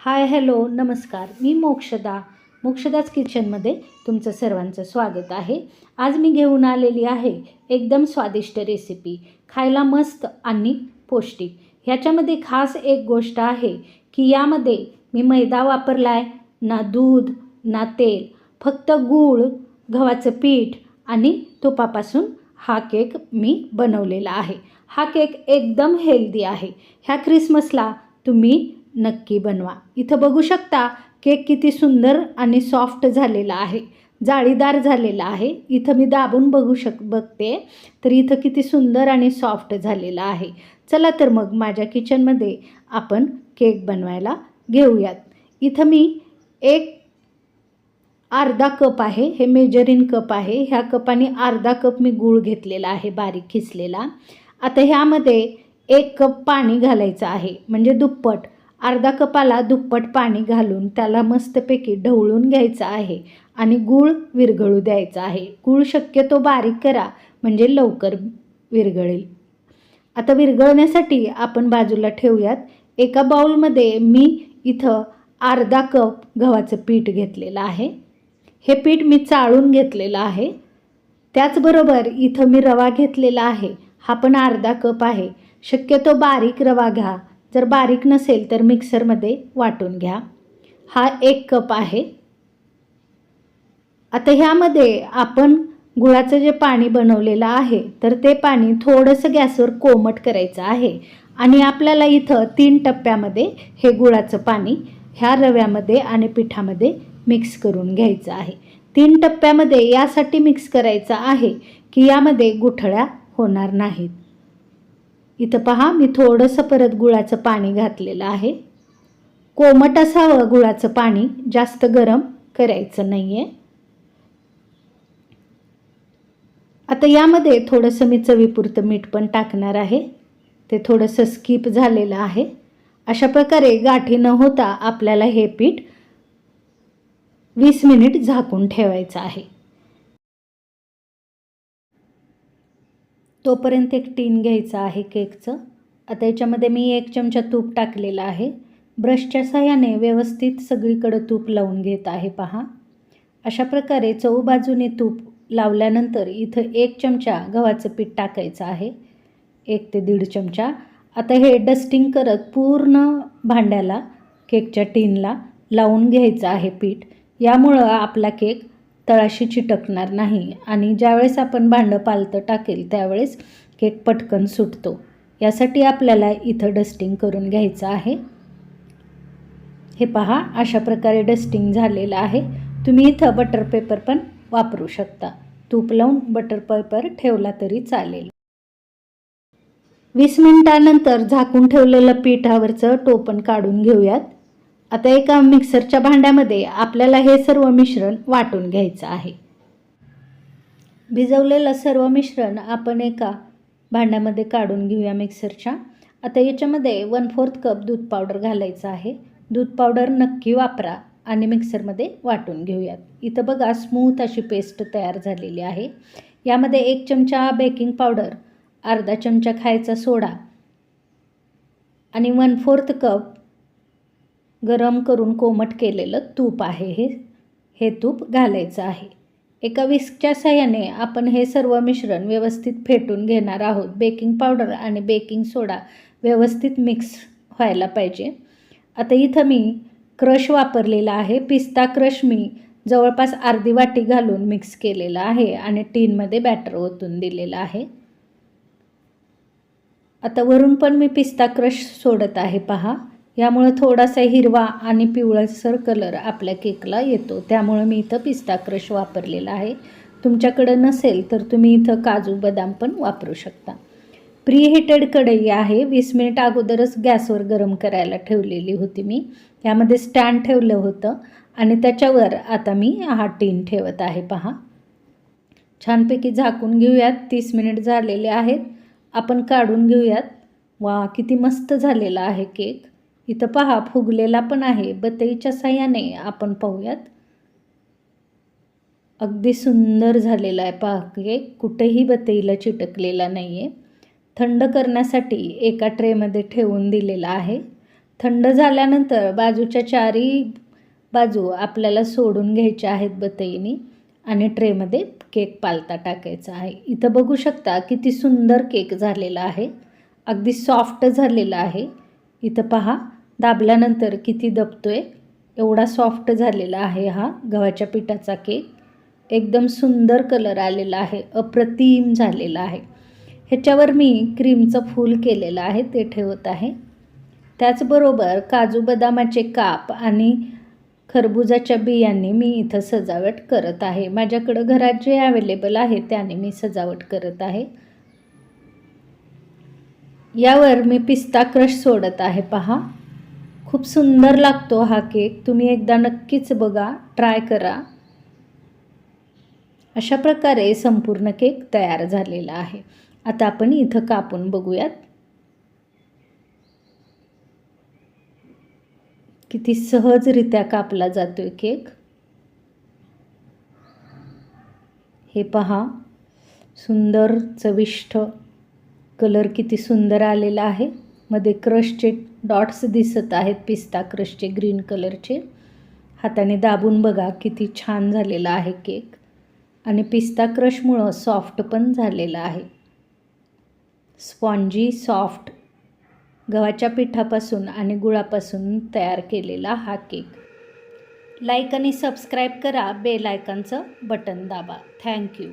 Hi hello नमस्कार. मी मोक्षदा. मोक्षदाच किचनमध्ये तुमचं सर्वांचं स्वागत आहे. आज मी घेऊन आलेली आहे एकदम स्वादिष्ट रेसिपी खायला मस्त आणि पौष्टिक. ह्याच्यामध्ये खास एक गोष्ट आहे की यामध्ये मी मैदा वापरला आहे ना दूध ना तेल. फक्त गूळ गव्हाचं पीठ आणि तुपापासून हा केक मी बनवलेला आहे. हा केक एकदम हेल्दी आहे. ह्या ख्रिसमसला तुम्ही नक्की बनवा. इथं बघू शकता केक किती सुंदर आणि सॉफ्ट झालेला आहे. जाळीदार झालेला आहे. इथं मी दाबून बघू शक बघते. तर इथं किती सुंदर आणि सॉफ्ट झालेला आहे. चला तर मग माझ्या किचनमध्ये आपण केक बनवायला घेऊयात. इथं मी एक अर्धा कप आहे. हे मेजरिन कप आहे. ह्या कपाने अर्धा कप मी गूळ घेतलेला आहे बारीक खिसलेला. आता ह्यामध्ये एक कप पाणी घालायचं आहे. म्हणजे दुप्पट. अर्धा कपाला दुप्पट पाणी घालून त्याला मस्तपैकी ढवळून घ्यायचं आहे आणि गूळ विरघळू द्यायचा आहे. गूळ शक्यतो बारीक करा म्हणजे लवकर विरघळेल. आता विरघळण्यासाठी आपण बाजूला ठेवूयात. एका बाउलमध्ये मी इथं अर्धा कप गव्हाचं पीठ घेतलेलं आहे. हे पीठ मी चाळून घेतलेलं आहे. त्याचबरोबर इथं मी रवा घेतलेला आहे. हा पण अर्धा कप आहे. शक्यतो बारीक रवा घ्या. जर बारीक नसेल तर मिक्सरमध्ये वाटून घ्या. हा एक कप आहे. आता ह्यामध्ये आपण गुळाचं जे पाणी बनवलेलं आहे तर ते पाणी थोडंसं गॅसवर कोमट करायचं आहे. आणि आपल्याला इथं तीन टप्प्यामध्ये हे गुळाचं पाणी ह्या रव्यामध्ये आणि पिठामध्ये मिक्स करून घ्यायचं आहे. तीन टप्प्यामध्ये यासाठी मिक्स करायचं आहे की यामध्ये गुठळ्या होणार नाहीत. इथं पहा मी थोडंसं परत गुळाचं पाणी घातलेलं आहे. कोमट असावं गुळाचं पाणी जास्त गरम करायचं नाही आहे आता यामध्ये थोडंसं मी चवीपुरतं मीठ पण टाकणार आहे. ते थोडंसं स्किप झालेलं आहे. अशा प्रकारे गाठी न होता आपल्याला हे पीठ वीस मिनिट झाकून ठेवायचं आहे. तोपर्यंत एक टीन घ्यायचं आहे केकचं. आता याच्यामध्ये मी एक चमचा तूप टाकलेला आहे. ब्रशच्या सहाय्याने व्यवस्थित सगळीकडं तूप लावून घेत आहे पहा. अशा प्रकारे चौबाजूने तूप लावल्यानंतर इथं एक चमचा गव्हाचं पीठ टाकायचं आहे. एक ते दीड चमचा. आता हे डस्टिंग करत पूर्ण भांड्याला केकच्या टीनला लावून घ्यायचं आहे पीठ. यामुळं आपला केक तळाशी चिटकणार नाही. आणि ज्यावेळेस आपण भांडं पालतं टाकेल त्यावेळेस केक पटकन सुटतो. यासाठी आपल्याला इथं डस्टिंग करून घ्यायचं आहे. हे पहा अशा प्रकारे डस्टिंग झालेलं आहे. तुम्ही इथं बटर पेपर पण वापरू शकता. तूप लावून बटर पेपर ठेवला तरी चालेल. वीस मिनिटानंतर झाकून ठेवलेलं पिठावरचं टोपण काढून घेऊयात. आता एका मिक्सरच्या भांड्यामध्ये आपल्याला हे सर्व मिश्रण वाटून घ्यायचं आहे. भिजवलेलं सर्व मिश्रण आपण एका भांड्यामध्ये काढून घेऊया मिक्सरच्या. आता याच्यामध्ये वन फोर्थ कप दूध पावडर घालायचं आहे. दूध पावडर नक्की वापरा आणि मिक्सरमध्ये वाटून घेऊयात. इथं बघा स्मूथ अशी पेस्ट तयार झालेली आहे. यामध्ये एक चमचा बेकिंग पावडर अर्धा चमचा खायचा सोडा आणि वन फोर्थ कप गरम करून कोमट केलेलं तूप आहे हे. हे तूप घालायचं आहे. एका विस्कच्या साह्याने आपण हे सर्व मिश्रण व्यवस्थित फेटून घेणार आहोत. बेकिंग पावडर आणि बेकिंग सोडा व्यवस्थित मिक्स व्हायला पाहिजे. आता इथं मी क्रश वापरलेला आहे. पिस्ता क्रश मी जवळपास अर्धी वाटी घालून मिक्स केलेला आहे आणि टीनमध्ये बॅटर ओतून दिलेलं आहे. आता वरून पण मी पिस्ता क्रश सोडत आहे. पहा. यामुळं थोडासा हिरवा आणि पिवळसर कलर आपल्या केकला येतो. त्यामुळं मी इथं पिस्ता क्रश वापरलेला आहे. तुमच्याकडं नसेल तर तुम्ही इथं काजू बदाम पण वापरू शकता. प्रीहिटेड कढई आहे. वीस मिनिट अगोदरच गॅसवर गरम करायला ठेवलेली होती मी. यामध्ये स्टँड ठेवलं होतं आणि त्याच्यावर आता मी हा टीन ठेवत आहे. पहा. छानपैकी झाकून घेऊयात. तीस मिनिट झालेले आहेत. आपण काढून घेऊयात. वा किती मस्त झालेला आहे केक. इथं पहा फुगलेला पण आहे. बतईच्या साह्याने आपण पाहूयात. अगदी सुंदर झालेला आहे पहा केक कुठेही बतईला चिटकलेला नाही आहे थंड करण्यासाठी एका ट्रेमध्ये ठेवून दिलेला आहे. थंड झाल्यानंतर बाजूच्या चारी बाजू आपल्याला सोडून घ्यायच्या आहेत बतईनी आणि ट्रेमध्ये केक पालता टाकायचा आहे. इथं बघू शकता किती सुंदर केक झालेला आहे. अगदी सॉफ्ट झालेला आहे. इथं पहा दाबल्यानंतर किती दबतोय? एवढा सॉफ्ट झालेला आहे हा गव्हाच्या पिठाचा केक एकदम सुंदर कलर आलेला आहे अप्रतिम झालेला आहे. ह्याच्यावर मी क्रीमचं फूल केलेलं आहे ते ठेवत आहे. त्याचबरोबर काजू बदामाचे काप आणि खरबुजाच्या बियांनी मी इथं सजावट करत आहे. माझ्याकडं घरात जे अवेलेबल आहे त्याने मी सजावट करत आहे. यावर मी पिस्ता क्रश सोडत आहे पहा. खूप सुंदर लागतो हा केक. तुम्ही एकदा नक्कीच बघा ट्राय करा. अशा प्रकारे संपूर्ण केक तयार झालेला आहे. आता आपण इथं कापून बघूयात. किती सहजरित्या कापला जातोय केक. हे पहा सुंदर चविष्ट कलर किती सुंदर आलेला आहे. मध्ये क्रशचे डॉट्स दिसत आहेत पिस्ता क्रशचे ग्रीन कलरचे. हाताने दाबून बघा किती छान झालेला आहे केक. आणि पिस्ता क्रशमुळं सॉफ्ट पण झालेला आहे. Spongy soft. गव्हाच्या पिठापासून आणि गुळापासून तयार केलेला हा केक. लाईक आणि सबस्क्राईब करा बेल आयकनचं बटन दाबा. Thank you.